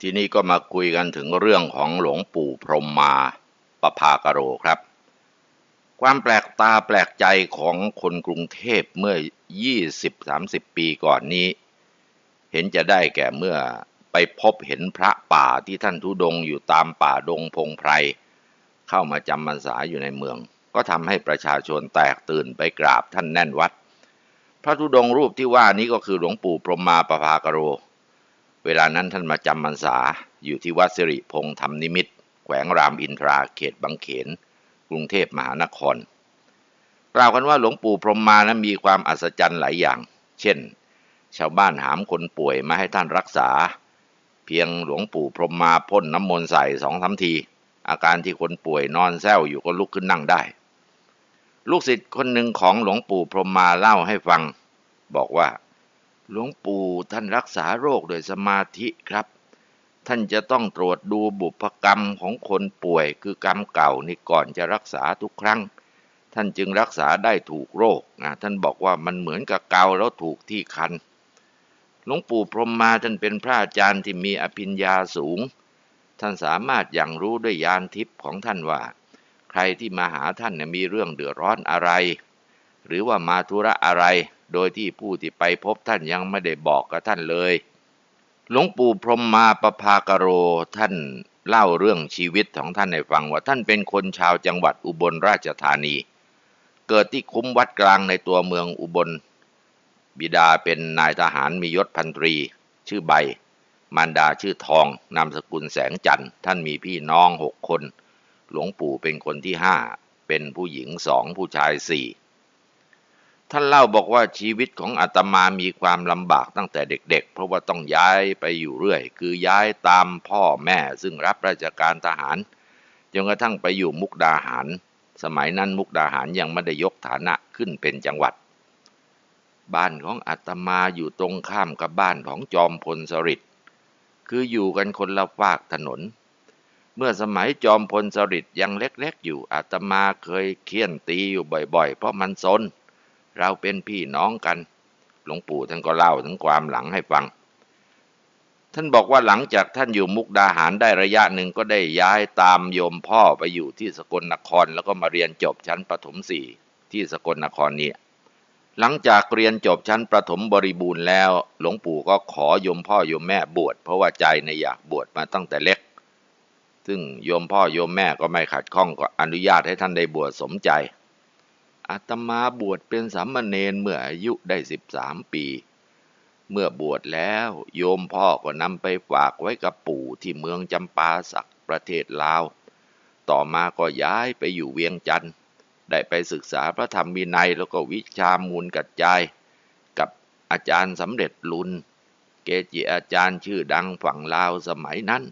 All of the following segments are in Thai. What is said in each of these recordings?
ทีนี้ก็มาคุยกันถึงเรื่องของหลวงปู่พรหมมาปภากโรครับ ความแปลกตาแปลกใจของคนกรุงเทพเมื่อ 20-30 ปีก่อนนี้ เห็นจะได้แก่เมื่อไปพบเห็นพระป่าที่ท่านทุดงอยู่ตามป่าดงพงไพร เข้ามาจำพรรษาอยู่ในเมือง ก็ทำให้ประชาชนแตกตื่นไปกราบท่านแน่นวัด พระธุดงรูปที่ว่านี้ก็คือหลวงปู่พรหมมาปภากโร เวลานั้นท่านมาจำพรรษาอยู่ที่วัดสิริพงษ์ธรรมนิมิตแขวงรามอินทราเขตบางเขน กรุงเทพมหานคร กล่าวกันว่าหลวงปู่พรหมมานั้นมีความอัศจรรย์หลายอย่าง เช่น ชาวบ้านหามคนป่วยมาให้ท่านรักษา เพียงหลวงปู่พรหมมาพ่นน้ำมนต์ใส่สองสามที อาการที่คนป่วยนอนแซวอยู่ก็ลุกขึ้นนั่งได้ ลูกศิษย์คนหนึ่งของหลวงปู่พรหมมาเล่าให้ฟัง บอกว่า หลวงปู่ท่านรักษาโรคโดยสมาธิครับ ท่านจะต้องตรวจดูบุพกรรมของคนป่วยคือกรรมเก่านี่ก่อนจะรักษาทุกครั้ง ท่านจึงรักษาได้ถูกโรคนะท่านบอกว่ามันเหมือนกับเกาแล้วถูกที่คันหลวงปู่พรหมมาท่านเป็นพระอาจารย์ที่มีอภิญญาสูง ท่านสามารถอย่างรู้ด้วยญาณทิพย์ของท่านว่า ใครที่มาหาท่านเนี่ยมีเรื่องเดือดร้อนอะไร หรือว่ามาธุระอะไร โดยที่ผู้ที่ไปพบท่านยังไม่ได้บอกกับท่านเลย หลวงปู่พรหมมาประภากโรท่านเล่าเรื่องชีวิตของท่านให้ฟังว่าท่านเป็นคนชาวจังหวัดอุบลราชธานี เกิดที่คุ้มวัดกลางในตัวเมืองอุบล บิดาเป็นนายทหารมียศพันตรี ชื่อใบ มารดาชื่อทอง นามสกุลแสงจันทร์ท่านมีพี่น้องหกคน หลวงปู่เป็นคนที่ห้าเป็นผู้หญิงสองผู้ชายสี่ ท่านเล่าบอกว่าชีวิตของอาตมามีความลำบากตั้งแต่เด็ก ๆ เพราะว่าต้องย้ายไปอยู่เรื่อย คือย้ายตามพ่อแม่ซึ่งรับราชการทหารจนกระทั่งไปอยู่มุกดาหาร สมัยนั้นมุกดาหารยังไม่ได้ยกฐานะขึ้นเป็นจังหวัด บ้านของอาตมาอยู่ตรงข้ามกับบ้านของจอมพลสฤษดิ์คืออยู่กันคนละฝากถนน เมื่อสมัยจอมพลสฤษดิ์ยังเล็กๆ อยู่อาตมาเคยเคี่ยนตีอยู่บ่อย ๆ เพราะมันซน เราเป็นพี่น้องกัน หลวงปู่ท่านก็เล่าถึงความหลังให้ฟัง ท่านบอกว่าหลังจากท่านอยู่มุกดาหารได้ระยะหนึ่งก็ได้ย้ายตามโยมพ่อไปอยู่ที่สกลนครแล้วก็มาเรียนจบชั้นประถมสี่ที่สกลนครนี้หลังจากเรียนจบชั้นประถมบริบูรณ์แล้ว หลวงปู่ก็ขอโยมพ่อโยมแม่บวชเพราะว่าใจในอยากบวชมาตั้งแต่เล็ก ซึ่งโยมพ่อโยมแม่ก็ไม่ขัดข้องก็อนุญาตให้ท่านได้บวชสมใจ อาตมาบวชเป็นสามเณรเมื่ออายุได้สิบสามปี เมื่อบวชแล้วโยมพ่อก็นำไปฝากไว้กับปู่ที่เมืองจำปาสักประเทศลาว ต่อมาก็ย้ายไปอยู่เวียงจันทร์ ได้ไปศึกษาพระธรรมวินัยแล้วก็วิชามูลกัจจาย กับอาจารย์สำเร็จลุน เกจิอาจารย์ชื่อดังฝั่งลาวสมัยนั้น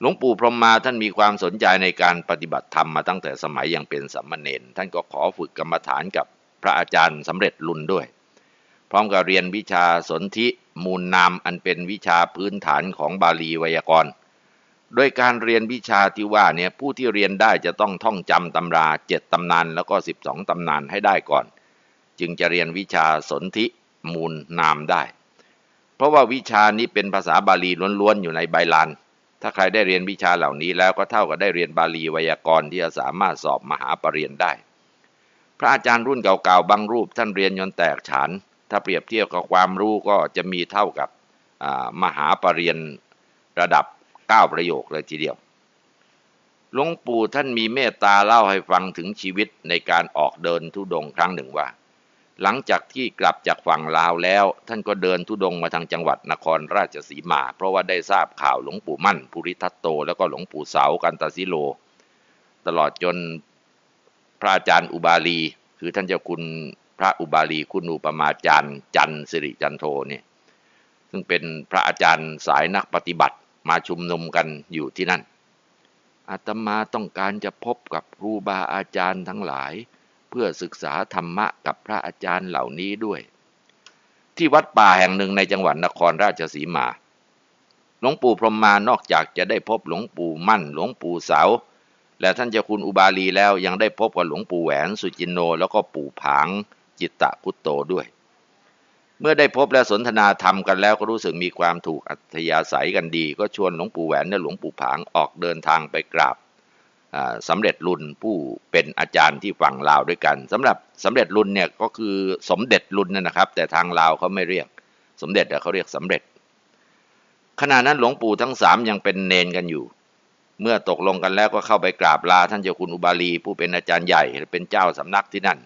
หลวงปู่พรหมมาท่านมีความสนใจในการปฏิบัติธรรมมาตั้งแต่สมัยยังเป็นสัมมาเนนท่านก็ขอฝึกกรรมฐานกับพระอาจารย์สำเร็จลุนด้วย พร้อมกับเรียนวิชาสนธิมูลนามอันเป็นวิชาพื้นฐานของบาลีไวยากรณ์โดยการเรียนวิชาที่ว่าเนี่ยผู้ที่เรียนได้จะต้องท่องจำตำราเจ็ดตำนานแล้วก็สิบสองตำนานให้ได้ก่อน จึงจะเรียนวิชาสนธิมูลนามได้ เพราะว่าวิชานี้เป็นภาษาบาลีล้วนๆอยู่ในใบลาน ถ้าใครได้เรียนวิชาเหล่านี้แล้วก็เท่ากับได้เรียนบาลีไวยากรณ์ที่จะสามารถสอบมหาปรริญญาได้ พระอาจารย์รุ่นเก่าๆบางรูปท่านเรียนจนแตกฉาน ถ้าเปรียบเทียบกับความรู้ก็จะมีเท่ากับมหาปรริญญาระดับเก้าประโยคเลยทีเดียว หลวงปู่ท่านมีเมตตาเล่าให้ฟังถึงชีวิตในการออกเดินทุดงค์ครั้งหนึ่งว่า หลังจากที่กลับจากฝั่งลาวแล้ว ท่านก็เดินทุดงมาทางจังหวัดนครราชสีมา เพราะว่าได้ทราบข่าวหลวงปู่มั่น ภูริทัตโต แล้วก็หลวงปู่เสากันตสิโล ตลอดจนพระอาจารย์อุบาลี คือท่านเจ้าคุณพระอุบาลีคุณอุปมาจารย์ จันทร์สิริจันโทเนี่ยซึ่งเป็นพระอาจารย์สายนักปฏิบัติมาชุมนุมกันอยู่ที่นั่นอาตมาต้องการจะพบกับครูบาอาจารย์ทั้งหลาย เพื่อศึกษาธรรมะกับพระอาจารย์เหล่านี้ด้วย ที่วัดป่าแห่งหนึ่งในจังหวัดนครราชสีมา หลวงปู่พรหมมานอกจากจะได้พบหลวงปู่มั่น หลวงปู่เสา และท่านเจ้าคุณอุบาลีแล้วยังได้พบกับหลวงปู่แหวนสุจินโน แล้วก็ปู่ผางจิตตะคุตโตด้วย เมื่อได้พบและสนทนาธรรมกันแล้วก็รู้สึกมีความถูกอัธยาศัยกันดี ก็ชวนหลวงปู่แหวนและหลวงปู่ผางออกเดินทางไปกราบ สำเร็จรุนผู้เป็นอาจารย์ที่ฝั่งลาวด้วยกันสำหรับสำเร็จรุนเนี่ยก็คือสมเด็จรุนนะครับ แต่ทางลาวเขาไม่เรียก สมเด็จเขาเรียกสำเร็จขณะนั้นหลวงปู่ทั้งสามยังเป็นเนนกันอยู่ เมื่อตกลงกันแล้วก็เข้าไปกราบลาท่านเจ้าคุณอุบาลี ผู้เป็นอาจารย์ใหญ่เป็นเจ้าสำนักที่นั่น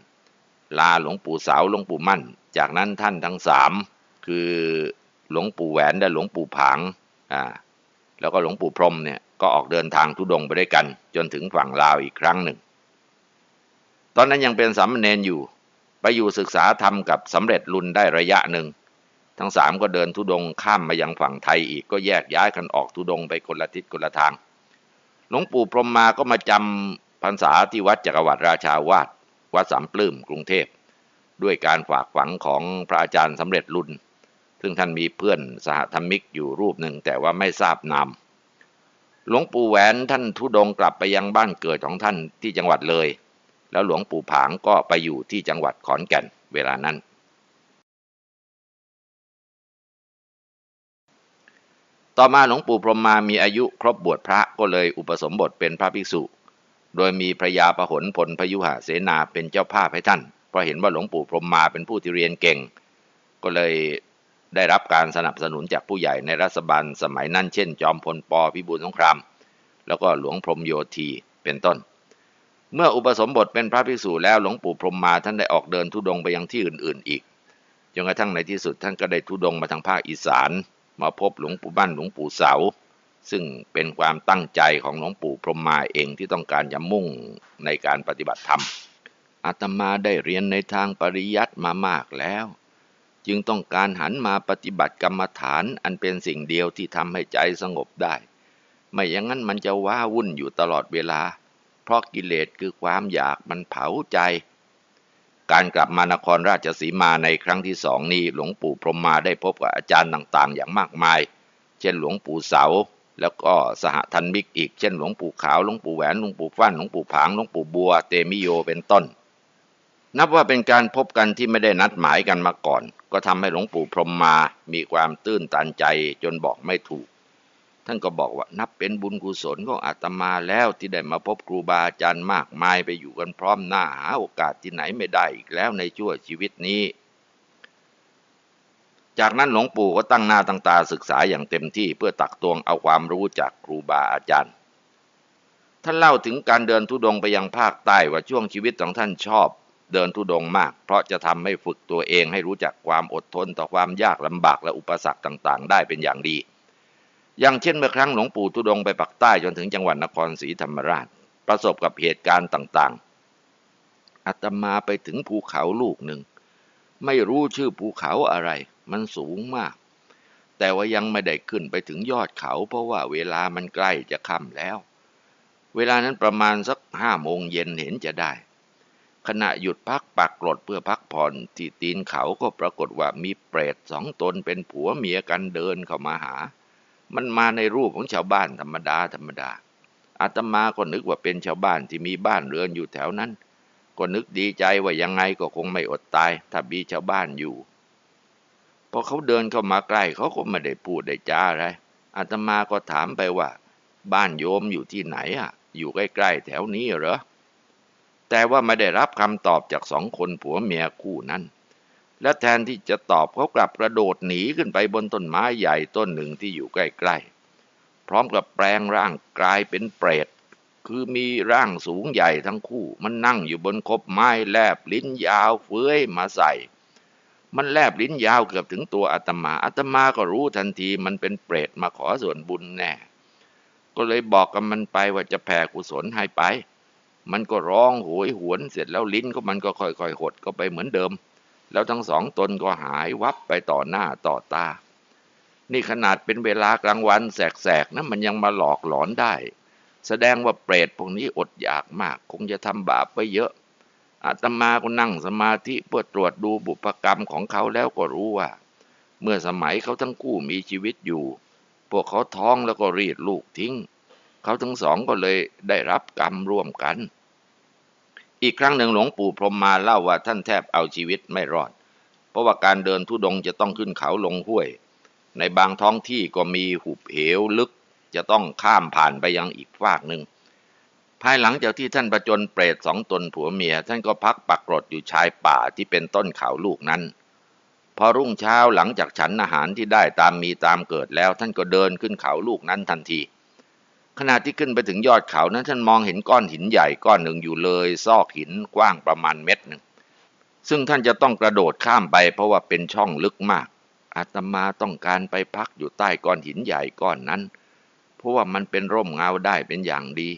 ลาหลวงปู่สาวหลวงปู่มั่น จากนั้นท่านทั้งสามคือหลวงปู่แหวนและหลวงปู่ผางอ่า แล้วก็หลวงปู่พรมเนี่ยก็ออกเดินทางทุดงไปด้วยกัน จนถึงฝั่งลาวอีกครั้งหนึ่ง ตอนนั้นยังเป็นสามเณรอยู่ ไปอยู่ศึกษาธรรมกับสำเร็จรุนได้ระยะหนึ่ง ทั้งสามก็เดินทุดงข้ามมายังฝั่งไทยอีกก็แยกย้ายกันออกทุดงไปคนละทิศคนละทาง หลวงปู่พรมมาก็มาจำพรรษาที่วัดจักรวรรดิราชาวาสวัดสามปลื้มกรุงเทพด้วยการฝากฝังของพระอาจารย์สำเร็จรุน ซึ่งท่านมีเพื่อนสหธรรมิกอยู่รูปหนึ่งแต่ว่าไม่ทราบนามหลวงปู่แหวนท่านทุดงกลับไปยังบ้านเกิดของท่านที่จังหวัดเลย แล้วหลวงปู่ผางก็ไปอยู่ที่จังหวัดขอนแก่นเวลานั้น ต่อมาหลวงปู่พรหมมามีอายุครบบวชพระก็เลยอุปสมบทเป็นพระภิกษุ โดยมีพระยาประหลพลพยุหเสนาเป็นเจ้าภาพให้ท่าน เพราะเห็นว่าหลวงปู่พรหมมาเป็นผู้ที่เรียนเก่ง ก็เลย ได้รับการสนับสนุนจากผู้ใหญ่ในรัฐบาลสมัยนั้นเช่น จอมพลปพิบูลสงคราม แล้วก็หลวงพรมโยธีเป็นต้น เมื่ออุปสมบทเป็นพระภิกษุแล้วหลวงปู่พรมมาท่านได้ออกเดินทุดงไปยังที่อื่นๆอีกจนกระทั่งในที่สุดท่านก็ได้ทุดงมาทางภาคอีสาน มาพบหลวงปู่บ้านหลวงปู่เสา ซึ่งเป็นความตั้งใจของหลวงปู่พรมมาเองที่ต้องการจะมุ่งในการปฏิบัติธรรมอาตมาได้เรียนในทางปริยัติมามากแล้ว จึงต้องการหันมาปฏิบัติกรรมฐานอันเป็นสิ่งเดียวที่ทำให้ใจสงบได้ ไม่อย่างนั้นมันจะว้าวุ่นอยู่ตลอดเวลา เพราะกิเลสคือความอยากมันเผาใจ การกลับมานครราชสีมาในครั้งที่สองนี้หลวงปู่พรหมมาได้พบกับอาจารย์ต่างๆ อย่างมากมาย เช่นหลวงปู่เสา แล้วก็สหทันมิกอีก เช่นหลวงปู่ขาวหลวงปู่แหวนหลวงปู่ฟั่นหลวงปู่ผางหลวงปู่บัว เตมิโยเป็นต้น นับว่าเป็นการพบกันที่ไม่ได้นัดหมายกันมาก่อน ก็ทำให้หลวงปู่พรหมมามีความตื้นตันใจจนบอกไม่ถูก ท่านก็บอกว่านับเป็นบุญกุศลของอาตมาแล้วที่ได้มาพบครูบาอาจารย์มากมายไปอยู่กันพร้อมหน้าหาโอกาสที่ไหนไม่ได้อีกแล้วในชั่วชีวิตนี้ จากนั้นหลวงปู่ก็ตั้งหน้าตั้งตาศึกษาอย่างเต็มที่เพื่อตักตวงเอาความรู้จากครูบาอาจารย์ท่านเล่าถึงการเดินทุดงไปยังภาคใต้ว่าช่วงชีวิตของท่านชอบ เดินทุดงมาก เพราะจะทำให้ฝึกตัวเองให้รู้จักความอดทนต่อความยากลำบากและอุปสรรคต่างๆ ได้เป็นอย่างดี อย่างเช่นเมื่อครั้งหลวงปู่ทุดงไปปักใต้จนถึงจังหวัดนครศรีธรรมราช ประสบกับเหตุการณ์ต่างๆอาตมาไปถึงภูเขาลูกหนึ่ง ไม่รู้ชื่อภูเขาอะไร มันสูงมาก แต่ว่ายังไม่ได้ขึ้นไปถึงยอดเขา เพราะว่าเวลามันใกล้จะค่ำแล้ว เวลานั้นประมาณสักห้าโมงเย็นเห็นจะได้ ขณะหยุดพักปักกรดเพื่อพักผ่อนที่ตีนเขาก็ปรากฏว่ามีเปรตสองตนเป็นผัวเมียกันเดินเข้ามาหา มันมาในรูปของชาวบ้านธรรมดาธรรมดาอาตมาก็นึกว่าเป็นชาวบ้านที่มีบ้านเรือนอยู่แถวนั้น ก็นึกดีใจว่ายังไงก็คงไม่อดตาย ถ้ามีชาวบ้านอยู่พอเขาเดินเข้ามาใกล้เขาก็ไม่ได้พูดได้จ้าอะไรอาตมาก็ถามไปว่า บ้านโยมอยู่ที่ไหนอะ อยู่ใกล้ๆแถวนี้เหรอ แต่ว่าไม่ได้รับคำตอบจากสองคนผัวเมียคู่นั้น และแทนที่จะตอบเขากลับกระโดดหนีขึ้นไปบนต้นไม้ใหญ่ต้นหนึ่งที่อยู่ใกล้ๆ พร้อมกับแปลงร่างกลายเป็นเปรต คือมีร่างสูงใหญ่ทั้งคู่ มันนั่งอยู่บนคบไม้แลบลิ้นยาวเฟื้อยมาใส่มันแลบลิ้นยาวเกือบถึงตัวอาตมา อาตมาก็รู้ทันทีมันเป็นเปรตมาขอส่วนบุญแน่ ก็เลยบอกกับมันไปว่าจะแผ่กุศลให้ไป มันก็ร้องโหยหวนเสร็จแล้วลิ้นก็มันก็ค่อยๆหดก็ไปเหมือนเดิม แล้วทั้งสองตนก็หายวับไปต่อหน้าต่อตา นี่ขนาดเป็นเวลากลางวันแสกๆนะมันยังมาหลอกหลอนได้ แสดงว่าเปรตพวกนี้อดอยากมาก คงจะทำบาปไปเยอะอาตมาก็นั่งสมาธิเพื่อตรวจดูบุพกรรมของเขาแล้วก็รู้ว่า เมื่อสมัยเขาทั้งคู่มีชีวิตอยู่ พวกเขาท้องแล้วก็รีดลูกทิ้ง เขาทั้งสองก็เลยได้รับกรรมร่วมกัน อีกครั้งหนึ่งหลวงปู่พรหมมาเล่าว่าท่านแทบเอาชีวิตไม่รอด เพราะว่าการเดินทุดงจะต้องขึ้นเขาลงห้วย ในบางท้องที่ก็มีหุบเหวลึกจะต้องข้ามผ่านไปยังอีกฝากหนึ่งภายหลังจากที่ท่านประจนเปรตสองตนผัวเมีย ท่านก็พักปักกรดอยู่ชายป่าที่เป็นต้นเขาลูกนั้น พอรุ่งเช้าหลังจากฉันอาหารที่ได้ตามมีตามเกิดแล้ว ท่านก็เดินขึ้นเขาลูกนั้นทันที ณะที่ขึ้นไปถึงยอดเขานั้นท่านมองเห็นก้อนหินใหญ่ก้อนหนึ่งอยู่เลย ซอกหินกว้างประมาณเม็ดหนึ่ง ซึ่งท่านจะต้องกระโดดข้ามไป เพราะว่าเป็นช่องลึกมาก อาตมาต้องการไปพักอยู่ใต้ก้อนหินใหญ่ก้อนนั้น เพราะว่ามันเป็นร่มเงาได้เป็นอย่างดี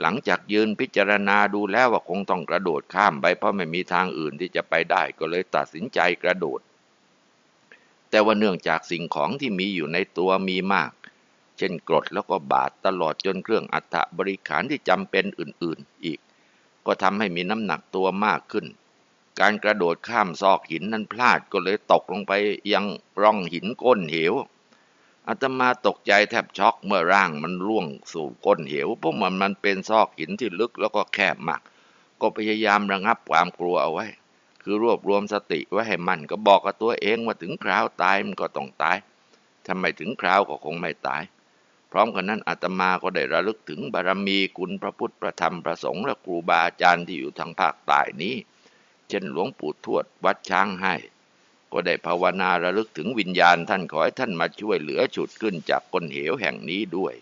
หลังจากยืนพิจารณาดูแล้วว่าคงต้องกระโดดข้ามไป เพราะไม่มีทางอื่นที่จะไปได้ก็เลยตัดสินใจกระโดด แต่ว่าเนื่องจากสิ่งของที่มีอยู่ในตัวมีมาก เช่นกรดแล้วก็บาทตลอดจนเครื่องอัฐบริขารที่จำเป็นอื่นๆ อีก ก็ทำให้มีน้ำหนักตัวมากขึ้น การกระโดดข้ามซอกหินนั้นพลาดก็เลยตกลงไปยังร่องหินก้นเหวอาตมาตกใจแทบช็อกเมื่อร่างมันร่วงสู่ก้นเหวเพราะมันมันเป็นซอกหินที่ลึกแล้วก็แคบมาก ก็พยายามระงับความกลัวเอาไว้ คือรวบรวมสติไว้ให้มันก็บอกกับตัวเองว่าถึงคราวตายมันก็ต้องตายทำไมถึงคราวก็คงไม่ตาย พร้อมกันนั้นอาตมาก็ได้ระลึกถึงบารมีคุณพระพุทธพระธรรมพระสงฆ์และครูบาอาจารย์ที่อยู่ทางภาคใต้นี้ เช่นหลวงปู่ทวดวัดช้างให้ ก็ได้ภาวนาระลึกถึงวิญญาณท่านขอให้ท่านมาช่วยเหลือฉุดขึ้นจากก้นเหวแห่งนี้ด้วย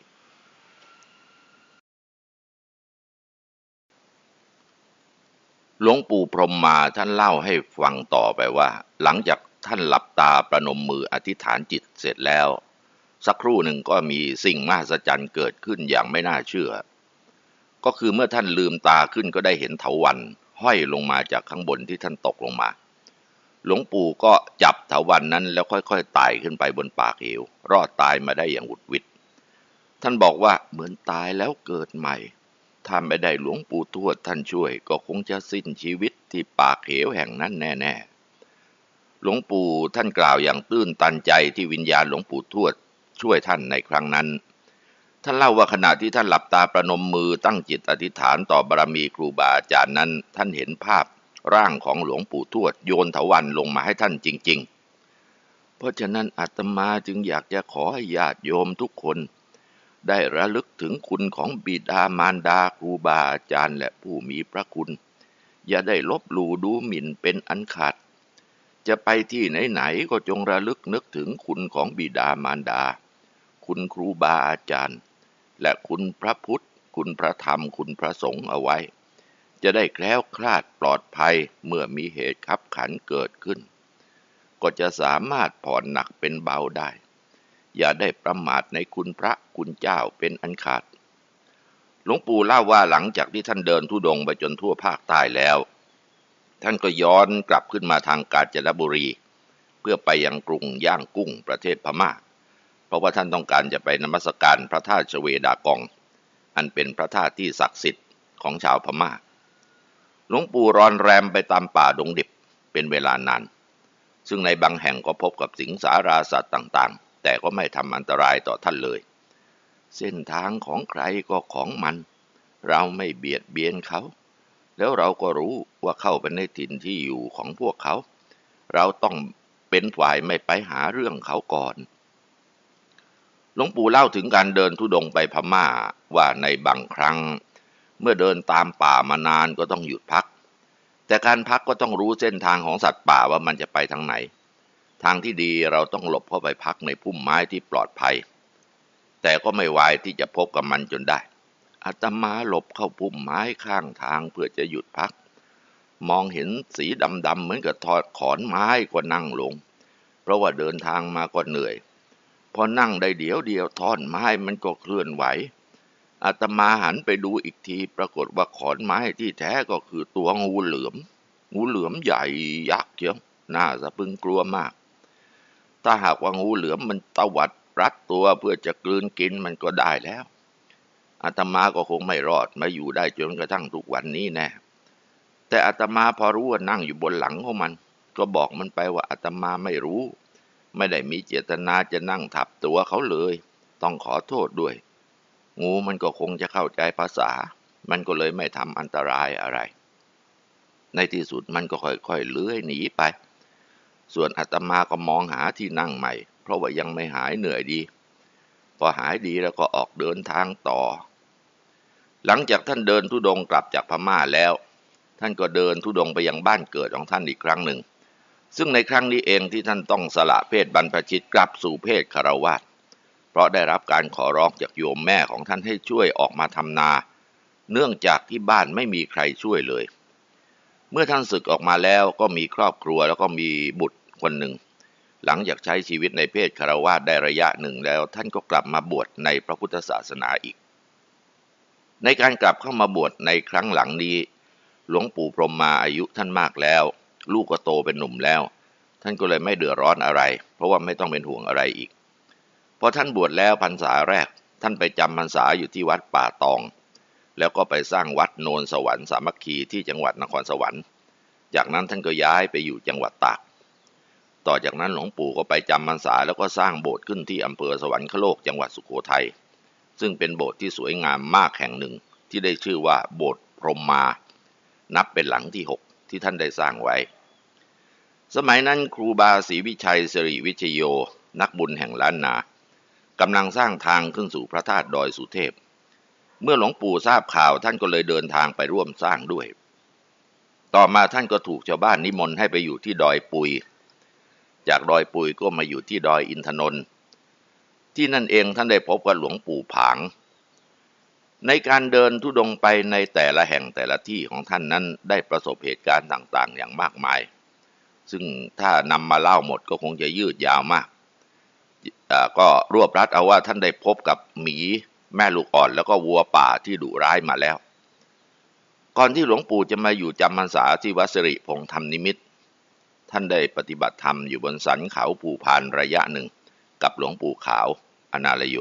หลวงปู่พรหมมาท่านเล่าให้ฟังต่อไปว่า หลังจากท่านหลับตาประนมมืออธิษฐานจิตเสร็จแล้ว สักครู่หนึ่งก็มีสิ่งมหัศจรรย์เกิดขึ้นอย่างไม่น่าเชื่อ ก็คือเมื่อท่านลืมตาขึ้นก็ได้เห็นเถาวันห้อยลงมาจากข้างบนที่ท่านตกลงมา หลวงปู่ก็จับเถาวันนั้นแล้วค่อยๆไต่ขึ้นไปบนปากเหว รอดตายมาได้อย่างอุดวิดท่านบอกว่าเหมือนตายแล้วเกิดใหม่ถ้าไม่ได้หลวงปู่ทวดท่านช่วย ก็คงจะสิ้นชีวิตที่ปากเหวแห่งนั้นแน่ๆหลวงปู่ท่านกล่าวอย่างตื้นตันใจที่วิญญาณหลวงปู่ทวด ช่วยท่านในครั้งนั้น ท่านเล่าว่าขณะที่ท่านหลับตาประนมมือตั้งจิตอธิษฐานต่อบารมีครูบาอาจารย์นั้น ท่านเห็นภาพร่างของหลวงปู่ทวดโยนถวันลงมาให้ท่านจริง ๆ เพราะฉะนั้นอาตมาจึงอยากจะขอให้ญาติโยมทุกคน ได้ระลึกถึงคุณของบิดามารดาครูบาอาจารย์และผู้มีพระคุณ อย่าได้ลบหลู่ดูหมิ่นเป็นอันขาด จะไปที่ไหนๆก็จงระลึกนึกถึงคุณของบิดามารดา คุณครูบาอาจารย์ และคุณพระพุทธ คุณพระธรรม คุณพระสงฆ์เอาไว้ จะได้แคล้วคลาดปลอดภัยเมื่อมีเหตุขับขันเกิดขึ้น ก็จะสามารถผ่อนหนักเป็นเบาได้ อย่าได้ประมาทในคุณพระคุณเจ้าเป็นอันขาด หลวงปู่เล่าว่าหลังจากที่ท่านเดินทุดงไปจนทั่วภาคใต้แล้ว ท่านก็ย้อนกลับขึ้นมาทางกาญจนบุรี เพื่อไปยังกรุงย่างกุ้งประเทศพมา่าราะว่าท่านต้องการจะไปนมัสการพระธาตุชเวดากอง อันเป็นพระธาตุที่ศักดิ์สิทธิ์ของชาวพมา่า หลวงปู่รอนแรมไปตามป่าดงดิบเป็นเวลานาน ซึ่งในบางแห่งก็พบกับสิงสาราสัตว์ต่างๆ แต่ก็ไม่ทำอันตรายต่อท่านเลย เส้นทางของใครก็ของมัน เราไม่เบียดเบียนเขา แล้วเราก็รู้ว่าเข้าไปในถิ่นที่อยู่ของพวกเขา เราต้องเป็นฝ่ายไม่ไปหาเรื่องเขาก่อน หลวงปู่เล่าถึงการเดินทุดงไปพม่าว่าในบางครั้ง เมื่อเดินตามป่ามานานก็ต้องหยุดพัก แต่การพักก็ต้องรู้เส้นทางของสัตว์ป่าว่ามันจะไปทางไหน ทางที่ดีเราต้องหลบเข้าไปพักในพุ่มไม้ที่ปลอดภัย แต่ก็ไม่ไวายที่จะพบกับมันจนได้ อาตมาหลบเข้าพุ่มไม้ข้างทางเพื่อจะหยุดพัก มองเห็นสีดำๆเหมือนกับทอดขอนไม้ก็นั่งลง เพราะว่าเดินทางมาก็เหนื่อย พอนั่งได้เดี๋ยวเดียวท่อนไม้มันก็เคลื่อนไหวอาตมาหันไปดูอีกที ปรากฏว่าขอนไม้ที่แท้ก็คือตัวงูเหลือม งูเหลือมใหญ่ยักษ์เชียวน่าสะพึงกลัวมาก ถ้าหากว่างูเหลือมมันตวัดรัดตัวเพื่อจะกลืนกินมันก็ได้แล้ว อาตมาก็คงไม่รอดมาอยู่ได้จนกระทั่งทุกวันนี้แน่แต่อาตมาพอรู้ว่านั่งอยู่บนหลังของมัน ก็บอกมันไปว่าอาตมาไม่รู้ ไม่ได้มีเจตนาจะนั่งทับตัวเขาเลย ต้องขอโทษด้วย งูมันก็คงจะเข้าใจภาษา มันก็เลยไม่ทำอันตรายอะไร ในที่สุดมันก็ค่อยๆเลื้อยหนีไป ส่วนอาตมาก็มองหาที่นั่งใหม่ เพราะว่ายังไม่หายเหนื่อยดี พอหายดีแล้วก็ออกเดินทางต่อ หลังจากท่านเดินทุดงกลับจากพม่าแล้ว ท่านก็เดินทุดงไปยังบ้านเกิดของท่านอีกครั้งหนึ่ง ซึ่งในครั้งนี้เองที่ท่านต้องสละเพศบรรพชิตกลับสู่เพศคารวาสเพราะได้รับการขอร้องจากโยมแม่ของท่านให้ช่วยออกมาทำนา เนื่องจากที่บ้านไม่มีใครช่วยเลย เมื่อท่านศึกออกมาแล้วก็มีครอบครัวแล้วก็มีบุตรคนหนึ่ง หลังจากใช้ชีวิตในเพศคารวาสได้ระยะหนึ่งแล้ว ท่านก็กลับมาบวชในพระพุทธศาสนาอีก ในการกลับเข้ามาบวชในครั้งหลังนี้ หลวงปู่พรหมมาอายุท่านมากแล้ว ลูกก็โตเป็นหนุ่มแล้ว ท่านก็เลยไม่เดือดร้อนอะไร เพราะว่าไม่ต้องเป็นห่วงอะไรอีกพอท่านบวชแล้วพรรษาแรก ท่านไปจำพรรษาอยู่ที่วัดป่าตอง แล้วก็ไปสร้างวัดโนนสวรรค์สามัคคีที่จังหวัดนครสวรรค์ จากนั้นท่านก็ย้ายไปอยู่จังหวัดตากต่อจากนั้นหลวงปู่ก็ไปจำพรรษาแล้วก็สร้างโบสถ์ขึ้นที่อำเภอสวรรคโลกจังหวัดสุโขทัย ซึ่งเป็นโบสถ์ที่สวยงามมากแห่งหนึ่งที่ได้ชื่อว่าโบสถ์พรหมมา นับเป็นหลังที่หกที่ท่านได้สร้างไว้ สมัยนั้นครูบาศรีวิชัยสิริวิชโย นักบุญแห่งล้านนากำลังสร้างทางขึ้นสู่พระธาตุดอยสุเทพ เมื่อหลวงปู่ทราบข่าวท่านก็เลยเดินทางไปร่วมสร้างด้วย ต่อมาท่านก็ถูกชาวบ้านนิมนต์ให้ไปอยู่ที่ดอยปุย จากดอยปุยก็มาอยู่ที่ดอยอินทนนท์ ที่นั่นเองท่านได้พบกับหลวงปู่ผาง ในการเดินทุดงไปในแต่ละแห่งแต่ละที่ของท่านนั้นได้ประสบเหตุการณ์ต่างๆ อย่างมากมาย ซึ่งถ้านำมาเล่าหมดก็คงจะยืดยาวมากก็รวบรัดเอาว่าท่านได้พบกับหมีแม่ลูกอ่อนแล้วก็วัวป่าที่ดุร้ายมาแล้ว ก่อนที่หลวงปู่จะมาอยู่จำพรรษาที่วัดสิริพงธรรมนิมิต ท่านได้ปฏิบัติธรรมอยู่บนสันเขาภูพานระยะหนึ่ง กับหลวงปู่ขาว อนาลโย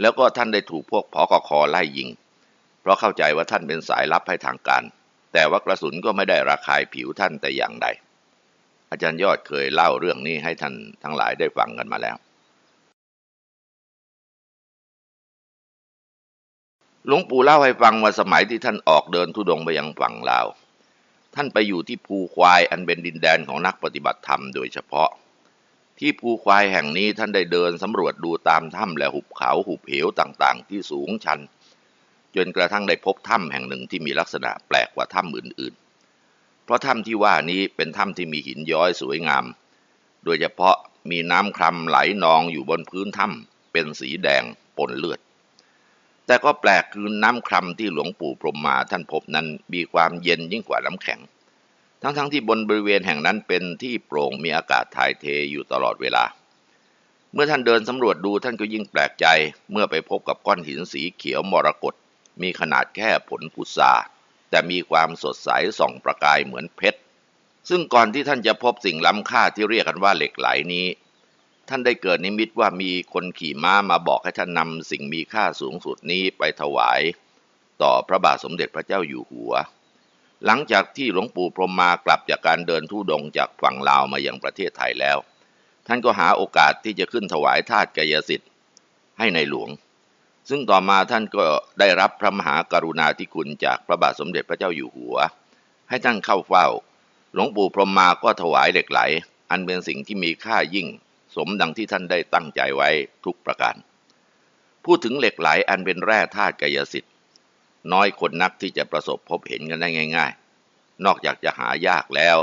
แล้วก็ท่านได้ถูกพวกพอกคอไล่ยิง เพราะเข้าใจว่าท่านเป็นสายลับให้ทางการ แต่ว่ากระสุนก็ไม่ได้ระคายผิวท่านแต่อย่างใด อาจารย์ยอดเคยเล่าเรื่องนี้ให้ท่านทั้งหลายได้ฟังกันมาแล้ว หลวงปู่เล่าให้ฟังว่าสมัยที่ท่านออกเดินทุดงไปยังฝั่งลาว ท่านไปอยู่ที่ภูควายอันเป็นดินแดนของนักปฏิบัติธรรมโดยเฉพาะ ที่ภูควายแห่งนี้ท่านได้เดินสำรวจดูตามถ้ำและหุบเขาหุบเหวต่างๆ ที่สูงชัน จนกระทั่งได้พบถ้ำแห่งหนึ่งที่มีลักษณะแปลกกว่าถ้ำอื่นเพราะถ้ำที่ว่านี้เป็นถ้ำที่มีหินย้อยสวยงาม โดยเฉพาะมีน้ำคลำไหลนองอยู่บนพื้นถ้ำเป็นสีแดงปนเลือด แต่ก็แปลกคือน้ำคลำที่หลวงปู่พรมมาท่านพบนั้นมีความเย็นยิ่งกว่าน้ำแข็ง ทั้งๆทที่บนบริเวณแห่งนั้นเป็นที่โปร่งมีอากาศถ่ายเทอยู่ตลอดเวลา เมื่อท่านเดินสำรวจดูท่านก็ยิ่งแปลกใจเมื่อไปพบกับก้อนหินสีเขียวมรกตมีขนาดแค่ผลพุทราแต่มีความสดใสส่องประกายเหมือนเพชร ซึ่งก่อนที่ท่านจะพบสิ่งล้ำค่าที่เรียกกันว่าเหล็กไหลนี้ ท่านได้เกิดนิมิตว่ามีคนขี่ม้ามาบอกให้ท่านนำสิ่งมีค่าสูงสุดนี้ไปถวาย ต่อพระบาทสมเด็จพระเจ้าอยู่หัว หลังจากที่หลวงปู่พรหมมากลับจากการเดินทุดงจากฝั่งลาวมายังประเทศไทยแล้ว ท่านก็หาโอกาสที่จะขึ้นถวายทาสกายสิทธิ์ให้ในหลวง ซึ่งต่อมาท่านก็ได้รับพระมหากรุณาธิคุณจากพระบาทสมเด็จพระเจ้าอยู่หัว ให้ท่านเข้าเฝ้า หลวงปู่พรหมมาก็ถวายเหล็กไหล อันเป็นสิ่งที่มีค่ายิ่ง สมดังที่ท่านได้ตั้งใจไว้ทุกประการ พูดถึงเหล็กไหลอันเป็นแร่ธาตุกายสิทธิ์ น้อยคนนักที่จะประสบพบเห็นกันได้ง่าย ๆ นอกจากจะหายากแล้ว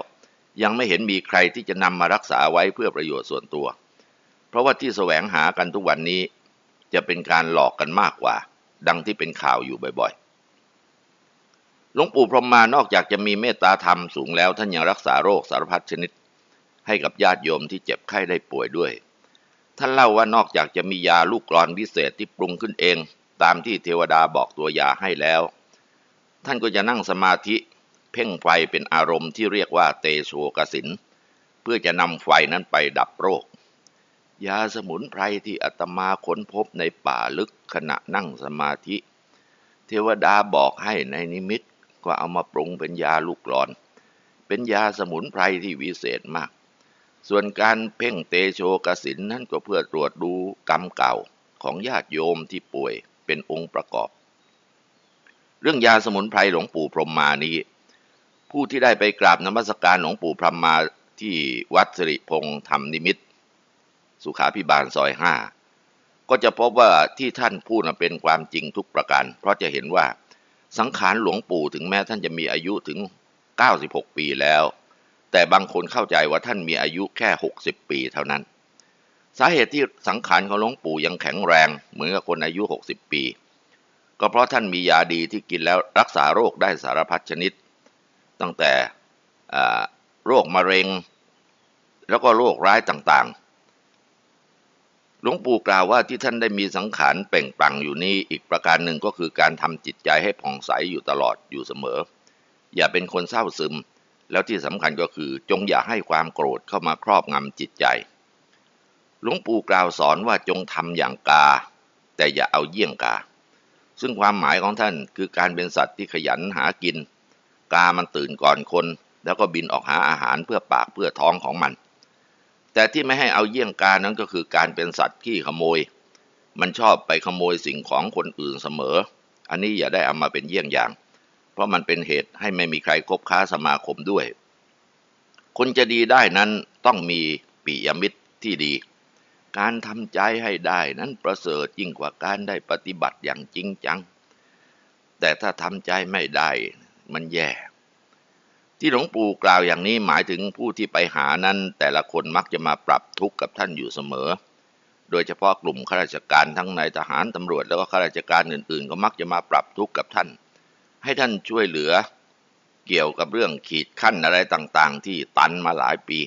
ยังไม่เห็นมีใครที่จะนำมารักษาไว้เพื่อประโยชน์ส่วนตัว เพราะว่าที่แสวงหากันทุกวันนี้ จะเป็นการหลอกกันมากกว่า ดังที่เป็นข่าวอยู่บ่อยๆ หลวงปู่พรหมานอกจากจะมีเมตตาธรรมสูงแล้วท่านยังรักษาโรคสารพัดชนิด ให้กับญาติโยมที่เจ็บไข้ได้ป่วยด้วย ท่านเล่าว่านอกจากจะมียาลูกกรอนวิเศษที่ปรุงขึ้นเอง ตามที่เทวดาบอกตัวยาให้แล้ว ท่านก็จะนั่งสมาธิเพ่งไฟเป็นอารมณ์ที่เรียกว่าเตโชกสิน เพื่อจะนำไฟนั้นไปดับโรค ยาสมุนไพรที่อาตมาค้นพบในป่าลึกขณะนั่งสมาธิ เทวดาบอกให้ในนิมิตก็เอามาปรุงเป็นยาลูกหลอน เป็นยาสมุนไพรที่วิเศษมาก ส่วนการเพ่งเตโชกสินนั้นก็เพื่อตรวจดูกรรมเก่าของญาติโยมที่ป่วย เป็นองค์ประกอบ เรื่องยาสมุนไพรหลวงปู่พรหมมานี้ ผู้ที่ได้ไปกราบนมัสการหลวงปู่พรหมมาที่วัดสิริพงษ์ธรรมนิมิต สุขาพิบาลซอยห้าก็จะพบว่าที่ท่านพูดเป็นความจริงทุกประการ เพราะจะเห็นว่าสังขารหลวงปู่ถึงแม้ท่านจะมีอายุถึง 96 ปีแล้ว แต่บางคนเข้าใจว่าท่านมีอายุแค่ 60 ปีเท่านั้น สาเหตุที่สังขารของหลวงปู่ยังแข็งแรง เหมือนกับคนอายุ 60 ปี ก็เพราะท่านมียาดีที่กินแล้วรักษาโรคได้สารพัดชนิด ตั้งแต่โรคมะเร็ง แล้วก็โรคร้ายต่างๆ หลวงปู่กล่าวว่าที่ท่านได้มีสังขารเปล่งปลั่งอยู่นี้อีกประการหนึ่งก็คือการทำจิตใจให้ผ่องใสอยู่ตลอดอยู่เสมอ อย่าเป็นคนเศร้าซึม แล้วที่สำคัญก็คือจงอย่าให้ความโกรธเข้ามาครอบงำจิตใจ หลวงปู่กล่าวสอนว่าจงทำอย่างกา แต่อย่าเอาเยี่ยงกา ซึ่งความหมายของท่านคือการเป็นสัตว์ที่ขยันหากิน กามันตื่นก่อนคน แล้วก็บินออกหาอาหารเพื่อปากเพื่อท้องของมัน แต่ที่ไม่ให้เอาเยี่ยงกานั้นก็คือการเป็นสัตว์ขี้ขโมย มันชอบไปขโมยสิ่งของคนอื่นเสมอ อันนี้อย่าได้เอามาเป็นเยี่ยงอย่าง เพราะมันเป็นเหตุให้ไม่มีใครคบค้าสมาคมด้วย คนจะดีได้นั้นต้องมีปิยมิตรที่ดี การทำใจให้ได้นั้นประเสริฐยิ่งกว่าการได้ปฏิบัติอย่างจริงจัง แต่ถ้าทำใจไม่ได้มันแย่ ที่หลวงปู่กล่าวอย่างนี้หมายถึงผู้ที่ไปหานั้น แต่ละคนมักจะมาปรับทุกข์กับท่านอยู่เสมอ โดยเฉพาะกลุ่มข้าราชการทั้งนายทหารตำรวจแล้วก็ข้าราชการอื่น ๆ ก็มักจะมาปรับทุกข์กับท่าน ให้ท่านช่วยเหลือเกี่ยวกับเรื่องขีดขั้นอะไรต่าง ๆ ที่ตันมาหลายปี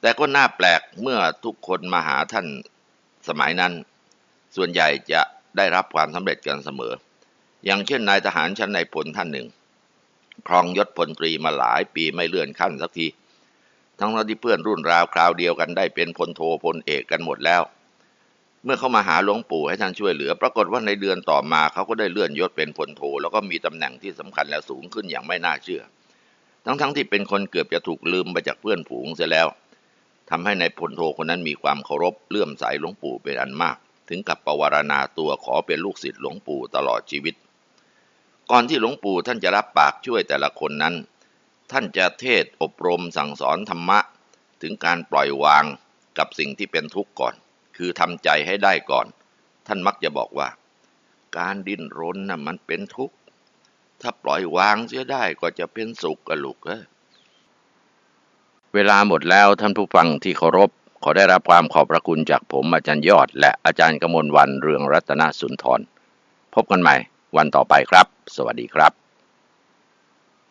แต่ก็น่าแปลกเมื่อทุกคนมาหาท่านสมัยนั้น ส่วนใหญ่จะได้รับความสำเร็จกันเสมอ อย่างเช่นนายทหารชั้นในพลท่านหนึ่ง ครองยศพลตรีมาหลายปีไม่เลื่อนขั้นสักที ทั้งที่เพื่อนรุ่นราวคราวเดียวกันได้เป็นพลโทพลเอกกันหมดแล้ว เมื่อเขามาหาหลวงปู่ให้ท่านช่วยเหลือ ปรากฏว่าในเดือนต่อมาเขาก็ได้เลื่อนยศเป็นพลโทแล้วก็มีตำแหน่งที่สำคัญและสูงขึ้นอย่างไม่น่าเชื่อ ทั้งๆทที่เป็นคนเกือบจะถูกลืมไปจากเพื่อนผูงเสียแล้ว ทำให้ในายพลโทคนนั้นมีความเคารพเลื่อมใสหลวงปู่เป็นอันมาก ถึงกับประวารณาตัวขอเป็นลูกศิษย์หลวงปู่ตลอดชีวิต ก่อนที่หลวงปู่ท่านจะรับปากช่วยแต่ละคนนั้น ท่านจะเทศอบรมสั่งสอนธรรมะ ถึงการปล่อยวางกับสิ่งที่เป็นทุกข์ก่อน คือทำใจให้ได้ก่อน ท่านมักจะบอกว่า การดิ้นรนน่ะมันเป็นทุกข์ถ้าปล่อยวางเสียได้ก็จะเป็นสุขกับลูกเอ้ เวลาหมดแล้วท่านผู้ฟังที่เคารพ ขอได้รับความขอบพระคุณจากผมอาจารย์ยอด และอาจารย์กมลวันเรืองรัตนสุนทร พบกันใหม่วันต่อไปครับ สวัสดีครับ